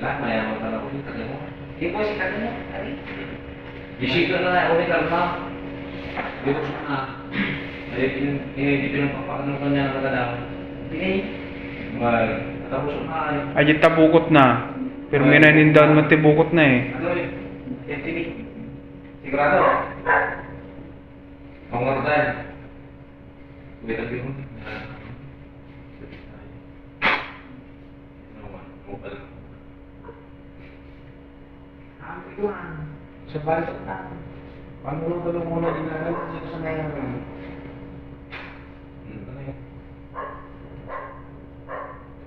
Lah, mayaman na ulit. Kaya mo. Di boss, ikat mo. Ari. Bisita na na ulit ka na. Dito sa na. Ay, ini dito ng papakan ko niya nakadaan. Hindi. Well, tapos na ay. Ay, di tabukot na. Pero may nanindahan mo tibukot na eh. Ano eh? FTV. Sigurado. Ang mga tayo. Wait, lagi mo. Mobile. Ito ah. Sa balik na. Paano mo ginagawa dito sa ngayon? Hmm, ano yun?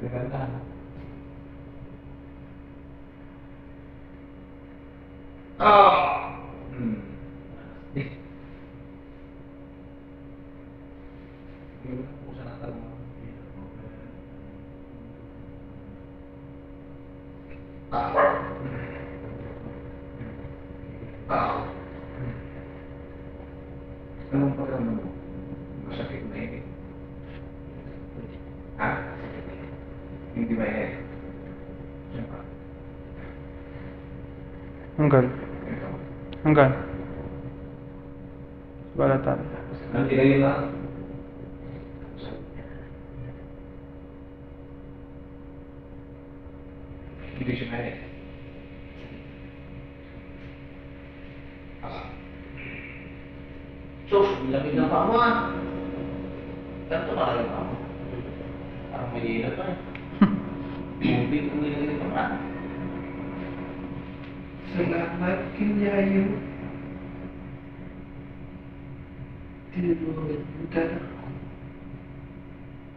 Maganda. Ah! Hmm. Eh, Yun, kung saan natin mo. Ah. Anong pakiramdam mo? Masakit na eh. Ha? Hindi ba eh? Siyempre. Hanggang. Ito. Hanggang. Balatan. Nanti lagi lah. Hindi siya na eh. Sus, bilangin na pa mo ah. Ganito na lang pa mo. Parang may ilat pa eh. Tubig, kung nilagay pa pa. Salamat kinyayo. Tinulungan mo talaga.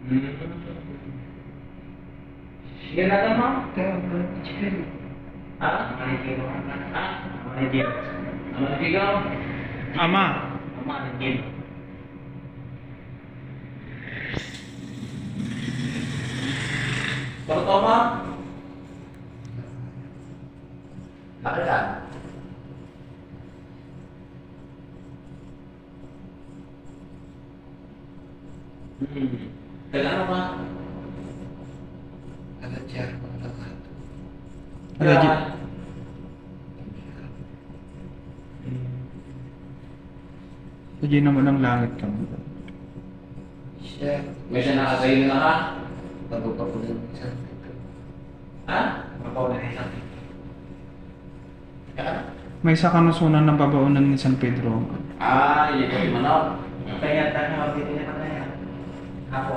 Hmm. Sige na ka mo. Tama dyan. Ha? Manigil mo ka. Ha? Manigil. Ano na ikaw? Ama. Manigil. Pertama, Nakala. hmm. Kailan apa? Alajar mo lahat. Ano, Ji? Hindi naman ang langit ka. Siya. May siya nakasa'yo na ka? Bago pa po ng isang ito. Ha? Bago na isang ito. Ya. May isa kanusunan ng babaunan ni San Pedro. Ah, iya ko manok. Kaya tayo mabili na kaya. Ako.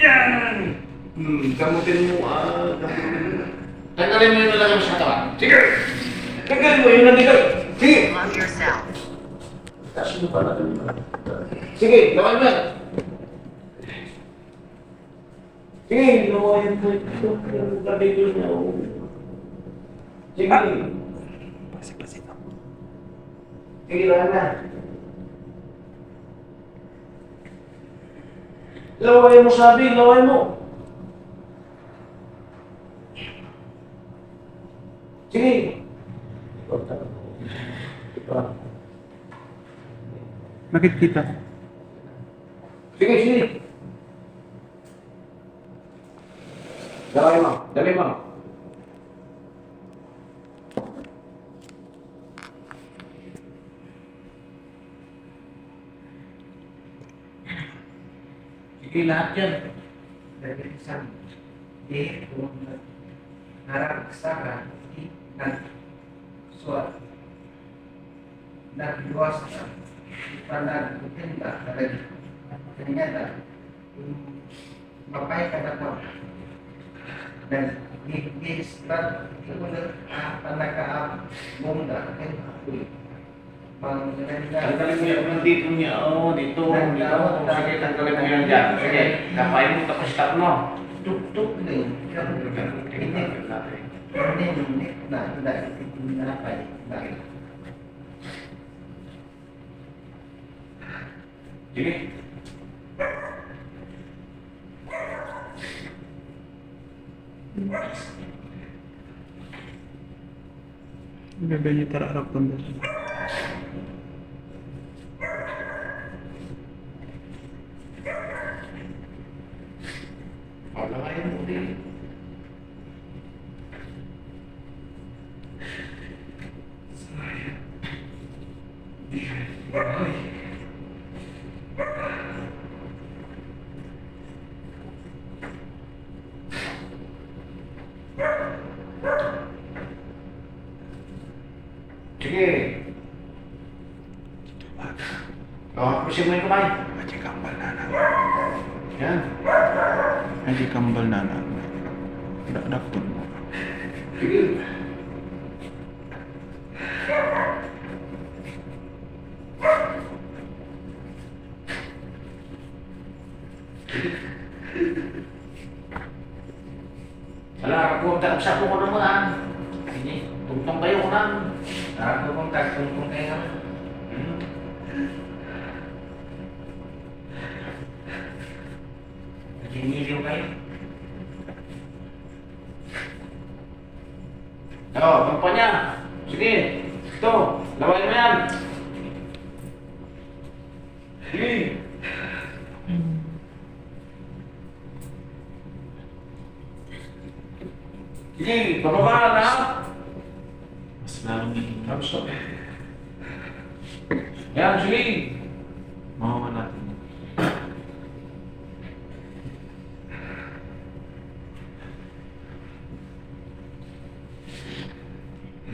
Yan! Hmm, gamutin mo ah. Gamutin mo. Tanggalin mo yung nalagay mo sa katawan. Sige! Tanggalin mo yun nandito. Sige! Mo pala. Sige, gawin mo yan. Sige, ginawa yun po ito. Yung kabilo niya. oh. Sige. Pasik-pasik ako. Sige, lahat na. Laway mo sabi, laway mo. Sige. Bakit kita? Sige, sige. Dali mo, dali mo. Sige, lahat yan. Di harap sa di nag suat na panag kutinta talaga ternyata mapay ka na to dan di di sebat ikunir panaka bunda kan Tanggalin mo yung dito niya. Oo, dito. Dito. Sige, tanggalin mo yan dyan. Sige, kapain mo tapos stop mo. tuk-tuk nih ini ini ini nah tidak itu apa ya Sige. Bebe niya tararap banda. Wala kayo mo din. Sige. Oh, pusin mo yung kamay. Aji kambal na na. Yan. Aji kambal na na. Dadak pun mo. Sige. Wala, kung taksa ko ko naman. Ini, tungtong kayo ko nang. Ako kung tagtong kung kayo nga. Naginiliw kayo. Oh, tampan niya. Sige. Ito, lawain mo yan. Sige. Sige, pababa na. Mas lalong naging Tapos to. Yan, sige. mawawala natin.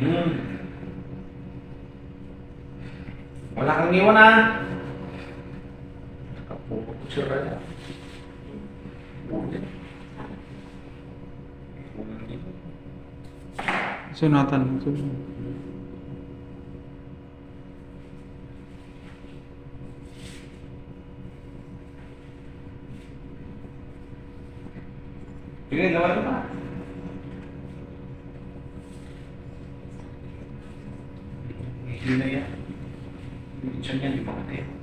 Hmm. Wala kang iwan ah. Kapupicture ka na. Sunatan. Sige, lawan mo pa. Hindi na yan. Minsan yan, di ba kasi?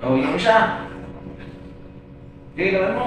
Oh, yung isa. Sige, lawan mo.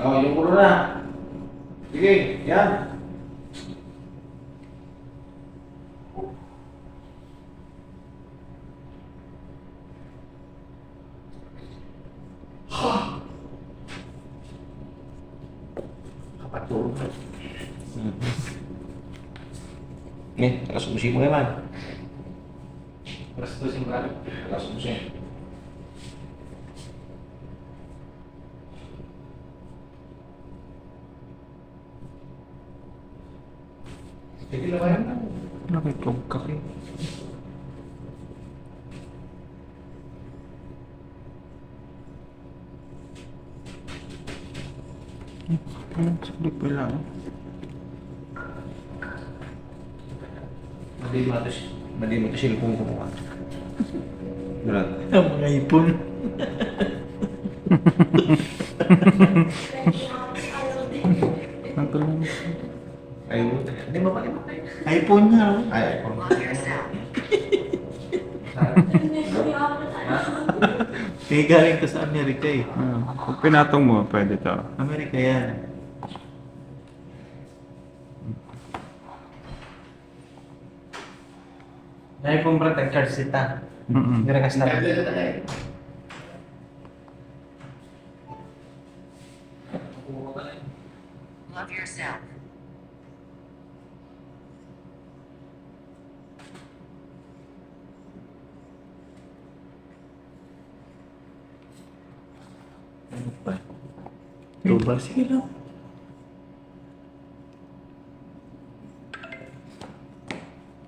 Oh, yung ulo na. Sige, yan. Kapatulog ka. Nih, alas musim mo naman. Alas dos yung balik. Alas musim. Sige, lawayan na. Nakitlog ka kay. Ayun, saglit pa lang. Madi mo ito siya. Madi mo ito siya kung kumuha. Berat. Ang mga ipon. Ang Ayun. Hindi mo pa rin. iPhone niya. oh. Ay, iPhone. Kaya galing ka sa Amerika eh. Ah, Kung pinatong mo, pwede to. Amerika yan. Dahil kong protect card sita. Mm-mm. Hindi rin kasi na. Love yourself. Global, sige lang.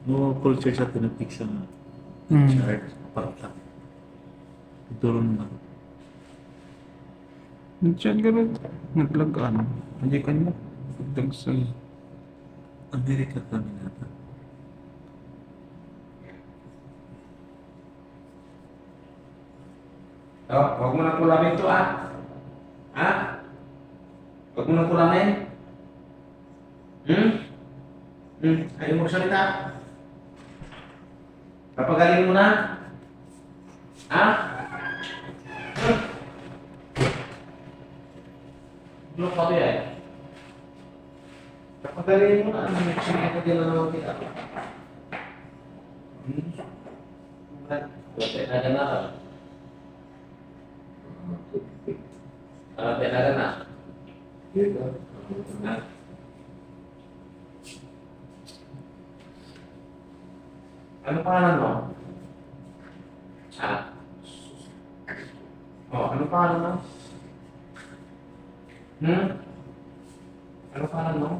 No culture sa tinatik sa Hmm. chart. Parang Ituro na. Diyan ganun. Naglagaan. Hindi ka niya. Dagsan. Amerika kami nata. Oh, huwag mo nang kulamin to ah. Ha? Huwag mo nang kulamin. Hmm? Hmm? Ayaw mo salita. Papagaling mo na. Ha? Blok pa to yan. Papagaling mo na. Ano, sige ka din na naman kita. Hmm? Wala na. Ah, pera na. Ah. Ano pangalan mo? Ah. Oh, ano pangalan mo? Hmm? Ano pangalan mo?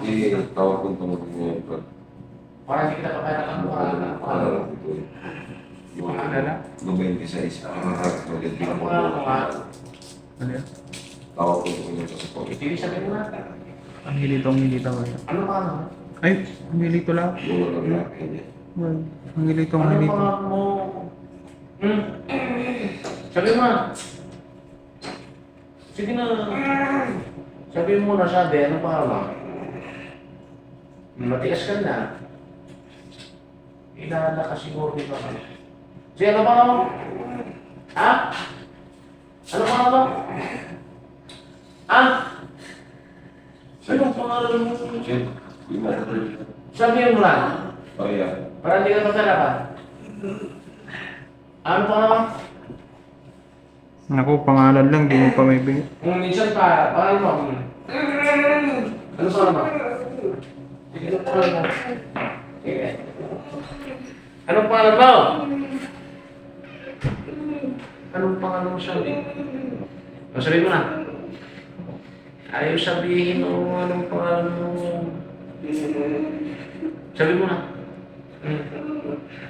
Eh, tawag kong tumutong ngayon pa. Para hindi kita ang mukha. Ano pangalan mo? ito eh. Yung Pangalan? nung 26, ang harap ng ganda Ano ng pangalan mo nga? Ano yan? Tawag kong tumutong sa support. Itili sabihin mo na. Ang hilito, ang hilito. Ano pangalan mo? Ay, ang hilito lang. Yung laki niya. Well, ang hilito, ang Ano hilito. pangalan mo? Hmm? Sabi mo na. Sige na. Sabi mo na sabi, ano pangalan mo? Matigas ka na. Ilala ka siguro dito ka. Sige, ano pangalan mo? Ha? Ano pangalan mo? Ha? Anong pangalan mo? Shit, yung mga Sabihin mo lang. Oh, yeah. Para hindi ka matarapan. Ano pangalan mo? Naku, pangalan lang, di mo pa may bigay. Kung minsan pa, pangalan mo. Ano mo? Sige, ano mo? Sige. Anong pangalan mo? Anong pangalan mo sabi? O, sabihin mo na. Ayaw sabihin o anong pangalan mo. Sabihin mo na. Hmm.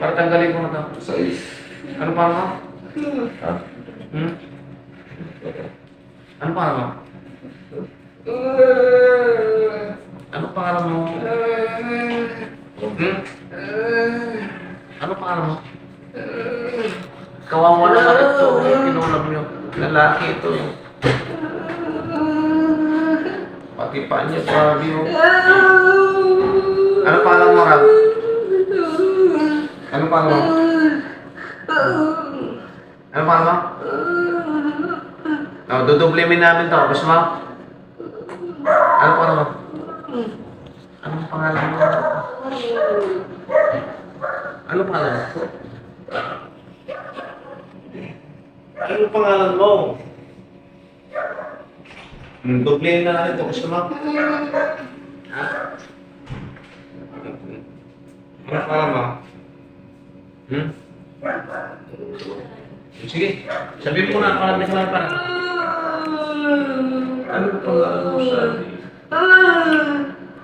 Para tanggalin mo na to. Sais. Ano pangalan mo? Ha? Hmm? Ano pangalan mo? Ano pangalan mo? Hmm? Ano pangalan mo? Kawawa naman ito. Kinulam nyo. Lalaki ito. Yung... Pati pa niya, grabe oh. Ano pangalan mo, Rab? Ano pangalan mo? Ano pangalan mo? Oh, dudublimin namin to. Gusto mo? Ano pangalan mo? Anong pangalan mo? Ano pangalan mo? Ano pangalan mo? Hmm, dublihin na natin to. Gusto mo? Ha? Ano pangalan mo? Hmm? Sige, sabihin mo na para may kalan para. Ano pangalan mo sabi?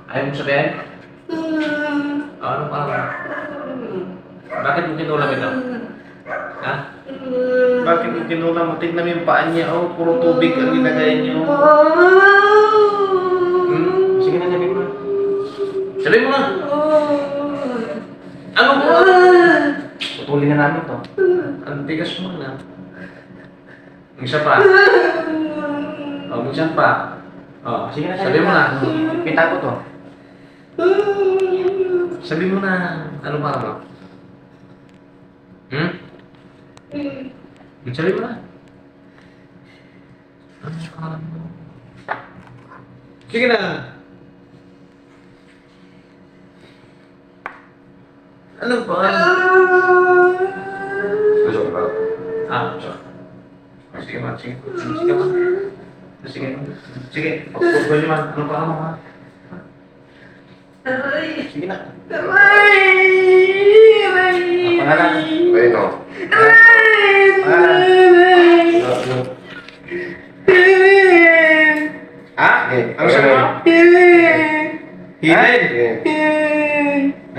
Ayaw mo sabihin? Ano mo? Bakit mo kinulam ito? Bakit mo kinulam mo? Tignan mo yung paa niya. Oh, puro tubig ang ginagay niyo. Hmm? Sige na, sabihin mo na. Sabihin mo na! Ano mo? Putulin na namin to. Ang tigas mo na. Isa pa. O, minsan pa. Oh, sige na, sabi mo na. Pinta ko to. Sabi mo na, ano pa mo? Hmm? Sabi mo na. Ano? Sige na. Ano ba? Gusto ba? Ah, so. Sige man, sige. Sige man. Sige. Sige. Pagpapagod man. Ano pa mo ha? Sige na. Pangalan. Reno. Pangalan.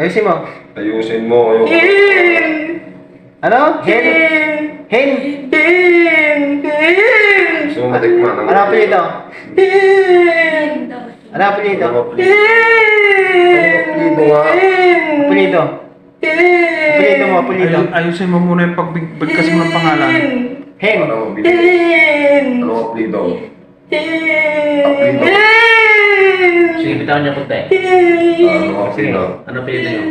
Ayusin mo. Ayusin mo. Ayun. Ano? Hen? Hen? Gusto mo matikman. Ano ang apelyido? Ano ang apelyido? Ano ang apelyido? Apelyido nga. Apelyido. Apelyido mo, apelyido. Ayun, ayusin mo muna yung pagbigkas mo ng pangalan. Hen. Ano ang apelyido? Ano ang apelyido? Apelyido. Sige, bitawan niyo punta eh. Ano ang Sige. apelyido? Ano apelyido niyo?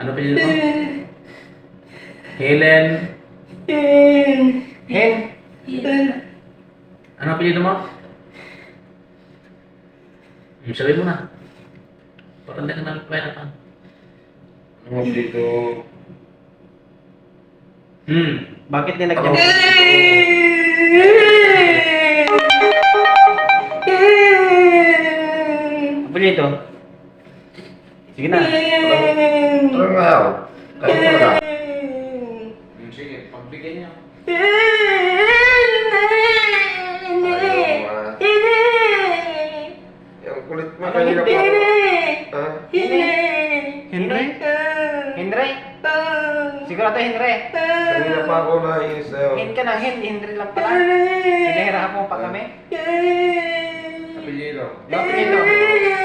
Ano apelyido mo? Helen. Hen. Ano apelyido mo? Sabihin mo na. Parang hindi ka pa. Ano apelyido? Hmm. Bakit nilagyan mo? Apelyido. Sige na. Ano nga yaw? Kaya mo na. Sige. Ayaw nga. Yung kulit mo kanina hindi? pa. Ha? Henry? Henry? Sigurado Henry? Kanina pa ako nainis sa'yo. Hen ka na, Hen. Henry lang pala. Pinahirapan mo pa kami. Apelyido. Yung apelyido. Apelyido.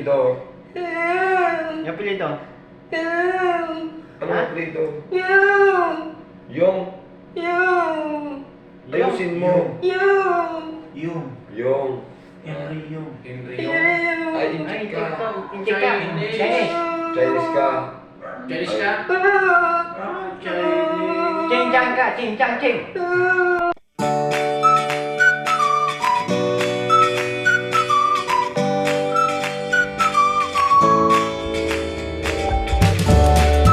Ang apelyido? Yung apelyido. Ano ang apelyido? Yung. Ayusin mo. Yung. Yung. Henry yung. Henry Ay, Ay, inchik hindi ka. ka. Hindi ka. Chinese. Chinese ka. Chinese ka? Chinese. Ching chang ka. Ching chang ching.